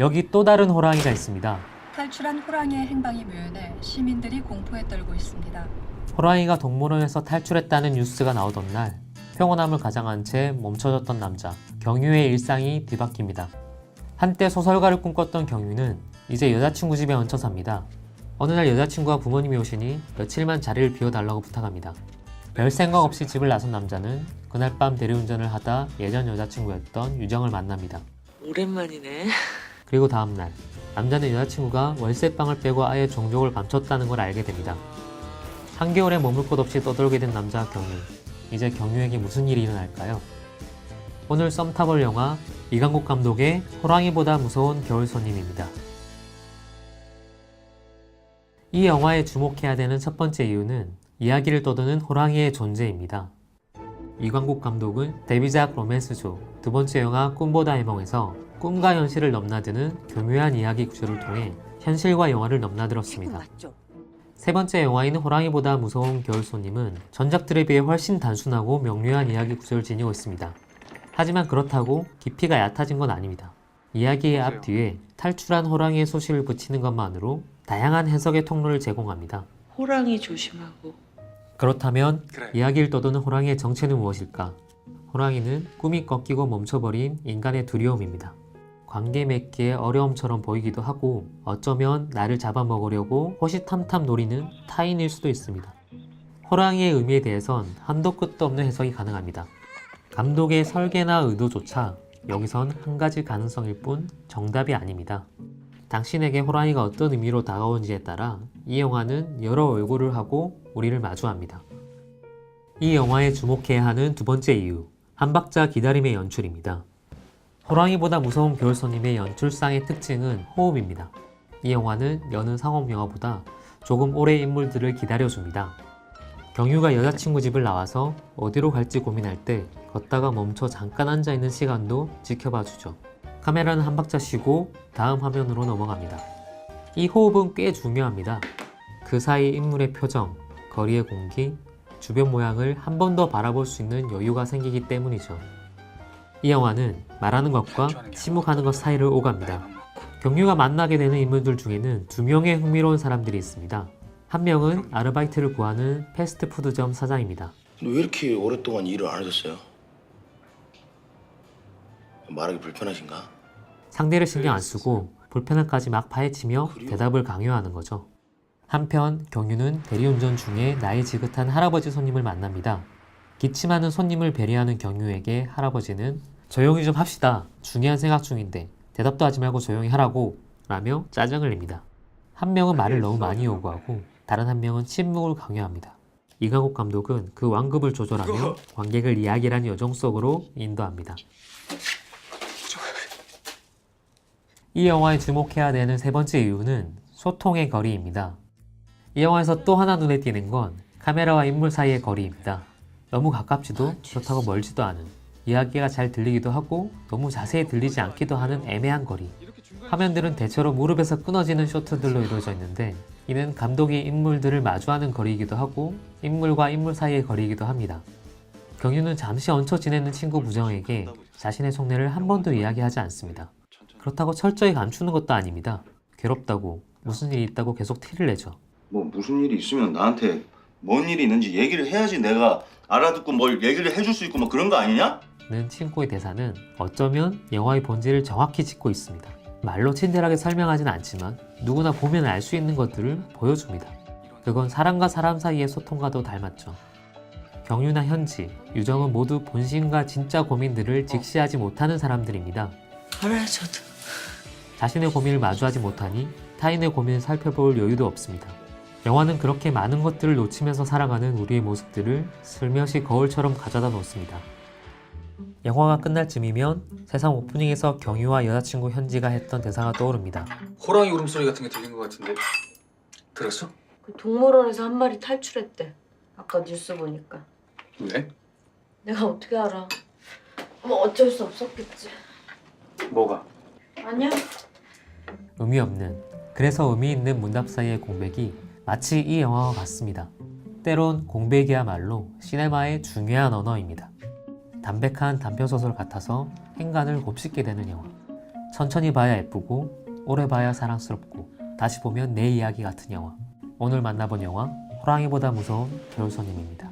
여기 또 다른 호랑이가 있습니다. 탈출한 호랑이의 행방이 묘연해 시민들이 공포에 떨고 있습니다. 호랑이가 동물원에서 탈출했다는 뉴스가 나오던 날 평온함을 가장한 채 멈춰졌던 남자 경유의 일상이 뒤바뀝니다. 한때 소설가를 꿈꿨던 경유는 이제 여자친구 집에 얹혀 삽니다. 어느 날 여자친구와 부모님이 오시니 며칠만 자리를 비워달라고 부탁합니다. 별 생각 없이 집을 나선 남자는 그날 밤 대리운전을 하다 예전 여자친구였던 유정을 만납니다. 오랜만이네. 그리고 다음날 남자는 여자친구가 월세방을 빼고 아예 종족을 감췄다는 걸 알게 됩니다. 한겨울에 머물 곳 없이 떠돌게 된 남자 경유. 이제 경유에게 무슨 일이 일어날까요? 오늘 썸 타볼 영화 이강국 감독의 호랑이보다 무서운 겨울 손님입니다. 이 영화에 주목해야 되는 첫 번째 이유는 이야기를 떠드는 호랑이의 존재입니다. 이광국 감독은 데뷔작 로맨스조, 두 번째 영화 꿈보다 해몽에서 꿈과 현실을 넘나드는 교묘한 이야기 구조를 통해 현실과 영화를 넘나들었습니다. 세 번째 영화인 호랑이보다 무서운 겨울 손님은 전작들에 비해 훨씬 단순하고 명료한 이야기 구조를 지니고 있습니다. 하지만 그렇다고 깊이가 얕아진 건 아닙니다. 이야기의 앞뒤에 탈출한 호랑이의 소식을 붙이는 것만으로 다양한 해석의 통로를 제공합니다. 호랑이 조심하고. 그렇다면 이야기를 떠도는 호랑이의 정체는 무엇일까? 호랑이는 꿈이 꺾이고 멈춰버린 인간의 두려움입니다. 관계 맺기의 어려움처럼 보이기도 하고 어쩌면 나를 잡아먹으려고 호시탐탐 노리는 타인일 수도 있습니다. 호랑이의 의미에 대해선 한도 끝도 없는 해석이 가능합니다. 감독의 설계나 의도조차 여기선 한 가지 가능성일 뿐 정답이 아닙니다. 당신에게 호랑이가 어떤 의미로 다가오는지에 따라 이 영화는 여러 얼굴을 하고 우리를 마주합니다. 이 영화에 주목해야 하는 두 번째 이유, 한 박자 기다림의 연출입니다. 호랑이보다 무서운 겨울손님의 연출상의 특징은 호흡입니다. 이 영화는 여느 상업 영화보다 조금 오래 인물들을 기다려줍니다. 경유가 여자친구 집을 나와서 어디로 갈지 고민할 때 걷다가 멈춰 잠깐 앉아있는 시간도 지켜봐 주죠. 카메라는 한 박자 쉬고 다음 화면으로 넘어갑니다. 이 호흡은 꽤 중요합니다. 그 사이 인물의 표정, 거리의 공기, 주변 모양을 한 번 더 바라볼 수 있는 여유가 생기기 때문이죠. 이 영화는 말하는 것과 침묵하는 것 사이를 오갑니다. 경유가 만나게 되는 인물들 중에는 두 명의 흥미로운 사람들이 있습니다. 한 명은 아르바이트를 구하는 패스트푸드점 사장입니다. 왜 이렇게 오랫동안 일을 안 하셨어요? 말하기 불편하신가? 상대를 신경 안 쓰고 불편함까지 막 파헤치며 대답을 강요하는 거죠. 한편 경유는 대리운전 중에 나이 지긋한 할아버지 손님을 만납니다. 기침하는 손님을 배려하는 경유에게 할아버지는 조용히 좀 합시다. 중요한 생각 중인데 대답도 하지 말고 조용히 하라고 라며 짜증을 냅니다. 한 명은 말을 너무 많이 요구하고 다른 한 명은 침묵을 강요합니다. 이강국 감독은 그 완급을 조절하며 관객을 이야기라는 여정 속으로 인도합니다. 이 영화에 주목해야 되는 세 번째 이유는 소통의 거리입니다. 이 영화에서 또 하나 눈에 띄는 건 카메라와 인물 사이의 거리입니다. 너무 가깝지도 그렇다고 멀지도 않은 이야기가 잘 들리기도 하고 너무 자세히 들리지 않기도 하는 애매한 거리. 화면들은 대체로 무릎에서 끊어지는 쇼트들로 이루어져 있는데 이는 감독이 인물들을 마주하는 거리이기도 하고 인물과 인물 사이의 거리이기도 합니다. 경유는 잠시 얹혀 지내는 친구 부정에게 자신의 속내를 한 번도 이야기하지 않습니다. 그렇다고 철저히 감추는 것도 아닙니다. 괴롭다고 무슨 일이 있다고 계속 티를 내죠. 뭐 무슨 일이 있으면 나한테 뭔 일이 있는지 얘기를 해야지 내가 알아듣고 뭘 얘기를 해줄 수 있고 뭐 그런 거 아니냐? 는 친구의 대사는 어쩌면 영화의 본질을 정확히 짚고 있습니다. 말로 친절하게 설명하진 않지만 누구나 보면 알 수 있는 것들을 보여줍니다. 그건 사람과 사람 사이의 소통과도 닮았죠. 경유나 현지, 유정은 모두 본심과 진짜 고민들을 직시하지 못하는 사람들입니다. 알아요, 저도. 자신의 고민을 마주하지 못하니 타인의 고민을 살펴볼 여유도 없습니다. 영화는 그렇게 많은 것들을 놓치면서 살아가는 우리의 모습들을 슬며시 거울처럼 가져다 놓습니다. 영화가 끝날 쯤이면 세상 오프닝에서 경유와 여자친구 현지가 했던 대사가 떠오릅니다. 호랑이 울음소리 같은 게 들린 것 같은데 들었어? 그 동물원에서 한 마리 탈출했대. 아까 뉴스 보니까. 왜? 내가 어떻게 알아? 뭐 어쩔 수 없었겠지. 뭐가? 아니야. 의미 없는, 그래서 의미 있는 문답 사이의 공백이 마치 이 영화와 같습니다. 때론 공백이야말로 시네마의 중요한 언어입니다. 담백한 단편소설 같아서 행간을 곱씹게 되는 영화. 천천히 봐야 예쁘고 오래 봐야 사랑스럽고 다시 보면 내 이야기 같은 영화. 오늘 만나본 영화 호랑이보다 무서운 겨울손님입니다.